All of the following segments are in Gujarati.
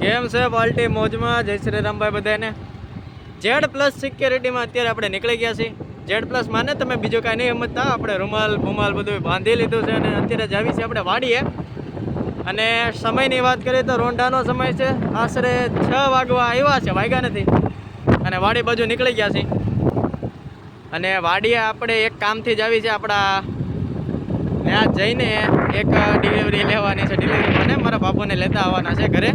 કેમ છે પાર્ટી મોજમાં? જય શ્રી રામભાઈ બધાને. જેડ પ્લસ સિક્યોરિટીમાં અત્યારે આપણે નીકળી ગયા છીએ. જેડ પ્લસ માને તમે બીજું કાંઈ નહીં સમજતા. આપણે રૂમાલ ભૂમાલ બધું બાંધી લીધું છે અને અત્યારે જાવી છે આપણે વાડીએ. અને સમયની વાત કરીએ તો રોંઢાનો સમય છે. આશરે છ વાગવા આવ્યા છે, વાગ્યા નથી. અને વાડી બાજુ નીકળી ગયા છીએ. અને વાડીએ આપણે એક કામથી જ આવી છે, આપણા ત્યાં જઈને એક ડિલિવરી લેવાની છે. ડિલિવરી મને, મારા બાપુને લેતા આવવાના છે ઘરે.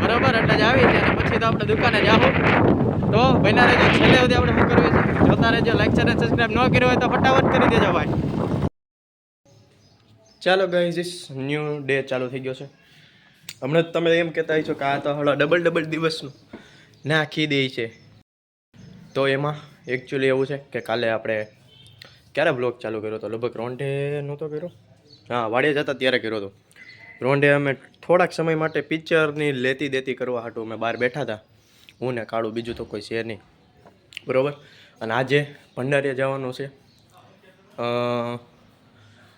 બરાબર, એટલે જ આવી છે પછી તો આપણે દુકાને જાઓ તો બન્યા રહેજો. છેલ્લે સુધી આપણે શું કરવી છે? જોતા રહેજો. લાઈક ચેનલ સબસ્ક્રાઈબ ન કર્યું હોય તો ફટાફટ કરી દેજો ભાઈ. ચાલો ગાઈઝ ન્યૂ ડે ચાલુ થઈ ગયો છે. હમણાં તમે એમ કહેતા છો કે આ તો હળો ડબલ ડબલ દિવસનું નાખી દે છે. તો એમાં એકચ્યુઅલી એવું છે કે કાલે આપણે ક્યારે બ્લોગ ચાલુ કર્યો હતો લગભગ રોંઢે નહોતો કર્યો? હા, વાડીએ જતા ત્યારે કર્યો હતો રોંઢે અમે થોડાક સમય માટે પિક્ચરની લેતી દેતી કરવા હાટું અમે બહાર બેઠા હતા. હું ને કાળું, બીજું તો કોઈ છે નહીં. બરાબર? અને આજે ભંડારીએ જવાનું છે.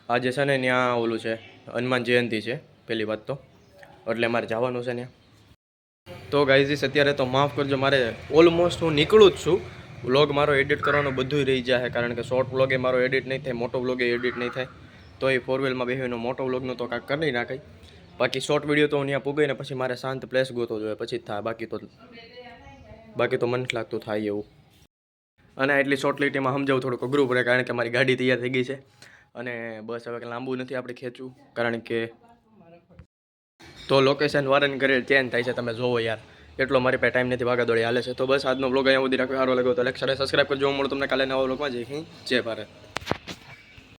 આજે છે ને ત્યાં ઓલું છે, હનુમાન જયંતિ છે પહેલી વાત તો. એટલે મારે જવાનું છે ત્યાં. તો ગાઈઝીસ અત્યારે તો માફ કરજો, મારે ઓલમોસ્ટ હું નીકળું જ છું. વ્લોગ મારો એડિટ કરવાનું બધું રહી જાય કારણ કે શોર્ટ વ્લોગે મારો એડિટ નહીં થાય, મોટો વ્લોગે એડિટ નહીં થાય. તો એ ફોર બેસીને મોટો વ્લોગનો તો કાંઈક કરી નાખાય. બાકી શોર્ટ વીડિયો તો હું ત્યાં પૂગીને પછી મારે શાંત પ્લેસ ગોતો જોઈએ, પછી થાય. બાકી તો બાકી તો મને લાગતું થાય એવું. અને એટલી શોર્ટ લીટીમાં સમજાવું થોડુંક અઘરું પડે, કારણ કે મારી ગાડી તૈયાર થઈ ગઈ છે. અને બસ હવે લાંબુ નથી આપણે ખેંચવું, કારણ કે તો લોકેશન વારન કરેલ ચેન્જ થાય છે, તમે જોવો યાર. એટલો મારી પાસે ટાઈમ નથી, ભાગાદોડી હાલે છે. તો બસ આજનો બ્લોગ અહીંયા સુધી રાખ્યો સારો લાગ્યો તો લાઈક સબસ્ક્રાઈબ કરજો. હું મળું તમને કાલે નવા બ્લોગમાં હિન્દ, જય ભારત.